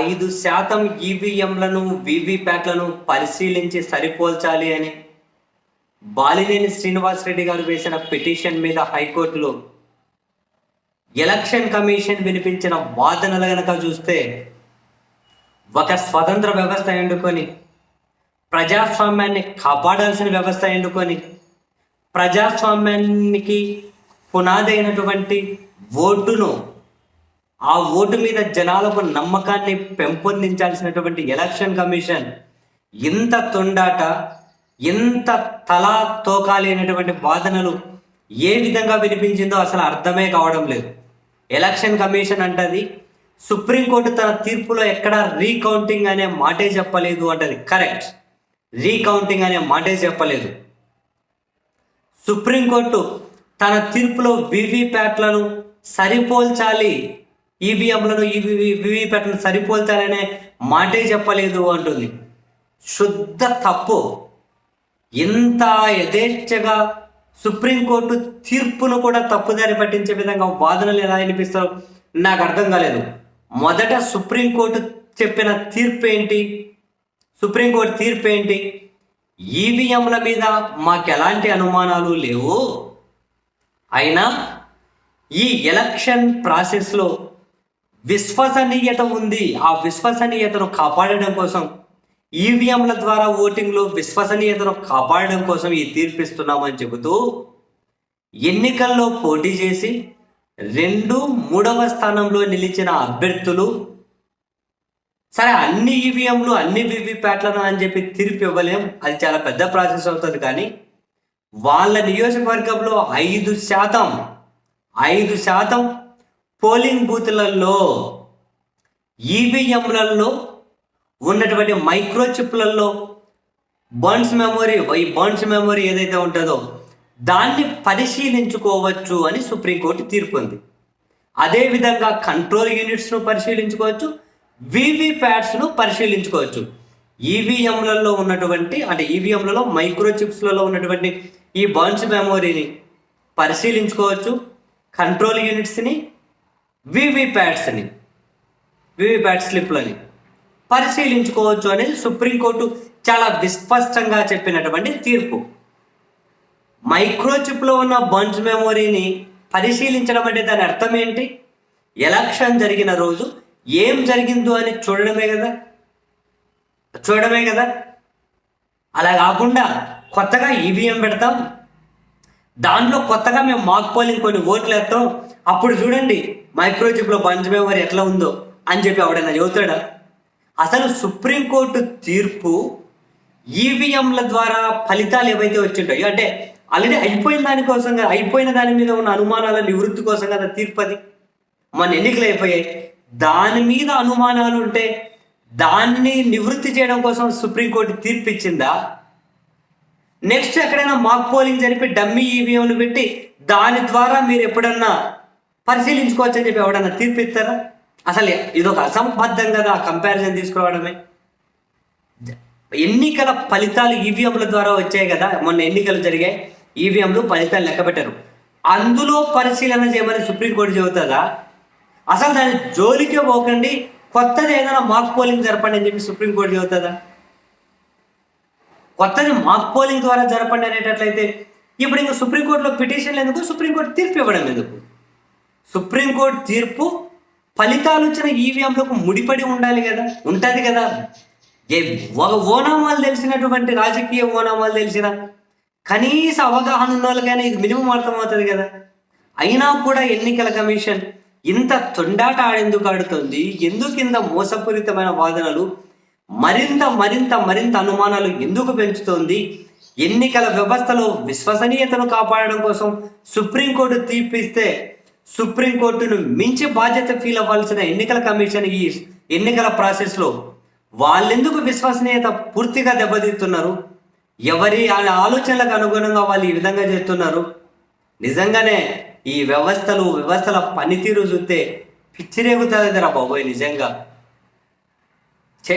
ఐదు శాతం ఈవీఎంలను వీవీప్యాట్లను పరిశీలించి సరిపోల్చాలి అని బాలినేని శ్రీనివాసరెడ్డి గారు వేసిన పిటిషన్ మీద హైకోర్టులో ఎలక్షన్ కమిషన్ వినిపించిన వాదనలు గనక చూస్తే ఒక స్వతంత్ర వ్యవస్థ ఎండుకొని ప్రజాస్వామ్యాన్ని కాపాడాల్సిన వ్యవస్థ ఎండుకొని ప్రజాస్వామ్యానికి పునాదైనటువంటి ఓటును ఆ ఓటు మీద జనాలకు నమ్మకాన్ని పెంపొందించాల్సినటువంటి ఎలక్షన్ కమిషన్ ఇంత తొండాట ఇంత తలా తోకాలేనటువంటి వాదనలు ఏ విధంగా వినిపించిందో అసలు అర్థమే కావడం లేదు. ఎలక్షన్ కమిషన్ అంటది సుప్రీంకోర్టు తన తీర్పులో ఎక్కడ రీకౌంటింగ్ అనే మాటే చెప్పలేదు అంటది. కరెక్ట్. రీకౌంటింగ్ అనే మాటే చెప్పలేదు. సుప్రీంకోర్టు తన తీర్పులో వివిప్యాట్లను సరిపోల్చాలి ఈవీఎంలను వివిప్యాట్లను సరిపోల్చాలనే మాటే చెప్పలేదు అంటుంది. శుద్ధ తప్పు. ఇంత యథేచ్ఛగా సుప్రీంకోర్టు తీర్పును కూడా తప్పుదారి పట్టించే విధంగా వాదనలు ఎలా వినిపిస్తారో నాకు అర్థం కాలేదు. మొదట సుప్రీంకోర్టు చెప్పిన తీర్పు ఏంటి సుప్రీంకోర్టు తీర్పు ఏంటి ఈవీఎంల మీద మాకు ఎలాంటి అనుమానాలు లేవు? అయినా ఈ ఎలక్షన్ ప్రాసెస్లో విశ్వసనీయత ఉంది. ఆ విశ్వసనీయతను కాపాడడం కోసం ఈవీఎంల ద్వారా ఓటింగ్లో విశ్వసనీయతను కాపాడడం కోసం ఈ తీర్పిస్తున్నామని చెబుతూ ఎన్నికల్లో పోటీ చేసి రెండు మూడవ స్థానంలో నిలిచిన అభ్యర్థులు సరే అన్ని ఈవీఎంలు అన్ని వివిప్యాట్లను అని చెప్పి తీర్పు ఇవ్వలేం అది చాలా పెద్ద ప్రాసెస్ అవుతుంది కానీ వాళ్ళ నియోజకవర్గంలో ఐదు శాతం ఐదు శాతం పోలింగ్ బూత్లలో ఈవీఎంలలో ఉన్నటువంటి మైక్రో చిప్లలో బర్న్స్ మెమొరీ ఈ బర్న్స్ మెమొరీ ఏదైతే ఉంటుందో దాన్ని పరిశీలించుకోవచ్చు అని సుప్రీంకోర్టు తీర్పు ఉంది. అదేవిధంగా కంట్రోల్ యూనిట్స్ను పరిశీలించుకోవచ్చు వివిప్యాట్స్ను పరిశీలించుకోవచ్చు. ఈవీఎంలలో ఉన్నటువంటి అంటే ఈవీఎంలలో మైక్రో చిప్స్లలో ఉన్నటువంటి ఈ బర్న్స్ మెమొరీని పరిశీలించుకోవచ్చు కంట్రోల్ యూనిట్స్ని వివిప్యాట్స్ని వివిప్యాట్ స్లిప్లని పరిశీలించుకోవచ్చు అనేది సుప్రీంకోర్టు చాలా విస్పష్టంగా చెప్పినటువంటి తీర్పు. మైక్రోచిప్లో ఉన్న బంచ్ మెమొరీని పరిశీలించడం అంటే దాని అర్థం ఏంటి? ఎలక్షన్ జరిగిన రోజు ఏం జరిగిందో అని చూడడమే కదా. చూడడమే కదా. అలా కాకుండా కొత్తగా ఈవీఎం పెడతాం. దాంట్లో కొత్తగా మేము మాక్ పోలింగ్ కొన్ని ఓట్లు వేస్తాం. అప్పుడు చూడండి మైక్రోచిప్లో బంచ్ మెమరీ ఎట్లా ఉందో అని చెప్పి ఎవడైనా చెబుతాడా? అసలు సుప్రీంకోర్టు తీర్పు ఈవీఎంల ద్వారా ఫలితాలు ఏవైతే వచ్చింటాయో అంటే ఆల్రెడీ అయిపోయిన దానికోసం అయిపోయిన దాని మీద ఉన్న అనుమానాల నివృత్తి కోసం కదా తీర్పు అది? మన ఎన్నికలు అయిపోయాయి. దాని మీద అనుమానాలు ఉంటే దాన్ని నివృత్తి చేయడం కోసం సుప్రీంకోర్టు తీర్పు ఇచ్చిందా? నెక్స్ట్ ఎక్కడైనా మాక్ పోలింగ్ జరిపి డమ్మీ ఈవీఎంలు పెట్టి దాని ద్వారా మీరు ఎప్పుడన్నా పరిశీలించుకోవచ్చు అని చెప్పి ఎవడన్నా తీర్పు ఇస్తారా అసలు ఇది ఒక అసంబద్ధం కదా కంపారిజన్ తీసుకురావడమే. ఎన్నికల ఫలితాలు ఈవీఎంల ద్వారా వచ్చాయి కదా మొన్న ఎన్నికలు జరిగాయి ఈవీఎంలు ఫలితాలు లెక్క పెట్టారు అందులో పరిశీలన చేయమని సుప్రీంకోర్టు చెబుతుందా? అసలు దాని జోలికే పోకండి కొత్తది ఏదైనా మాక్ పోలింగ్ జరపండి అని చెప్పి సుప్రీంకోర్టు చెబుతుందా? కొత్తది మాక్ పోలింగ్ ద్వారా జరపండి అనేటట్లయితే ఇప్పుడు ఇంకా సుప్రీంకోర్టులో పిటిషన్లు ఎందుకు? సుప్రీంకోర్టు తీర్పు ఇవ్వడం ఎందుకు? సుప్రీంకోర్టు తీర్పు ఫలితాలు వచ్చిన ఈవీఎంలకు ముడిపడి ఉండాలి కదా ఉంటుంది కదా. ఏ ఒక ఓనామాలు తెలిసినటువంటి రాజకీయ ఓనామాలు తెలిసిన కనీస అవగాహన ఉన్న వాళ్ళకైనా ఇది మినిమం అర్థమవుతుంది కదా. అయినా కూడా ఎన్నికల కమిషన్ ఇంత తొండాట ఆడెందుకు ఆడుతుంది? ఎందుకు ఇంత మోసపూరితమైన వాదనలు? మరింత మరింత మరింత అనుమానాలు ఎందుకు పెంచుతోంది? ఎన్నికల వ్యవస్థలో విశ్వసనీయతను కాపాడడం కోసం సుప్రీంకోర్టు తీర్పిస్తే సుప్రీంకోర్టును మించి బాధ్యత ఫీల్ అవ్వాల్సిన ఎన్నికల కమిషన్ ఈ ఎన్నికల ప్రాసెస్లో వాళ్ళెందుకు విశ్వసనీయత పూర్తిగా దెబ్బతీస్తున్నారు? ఎవరి ఆలోచనలకు అనుగుణంగా వాళ్ళు ఈ విధంగా చేస్తున్నారు? నిజంగానే ఈ వ్యవస్థలు వ్యవస్థల పనితీరు చూస్తే పిచ్చిరేగుతుంది రా బాబోయ్ నిజంగా. చే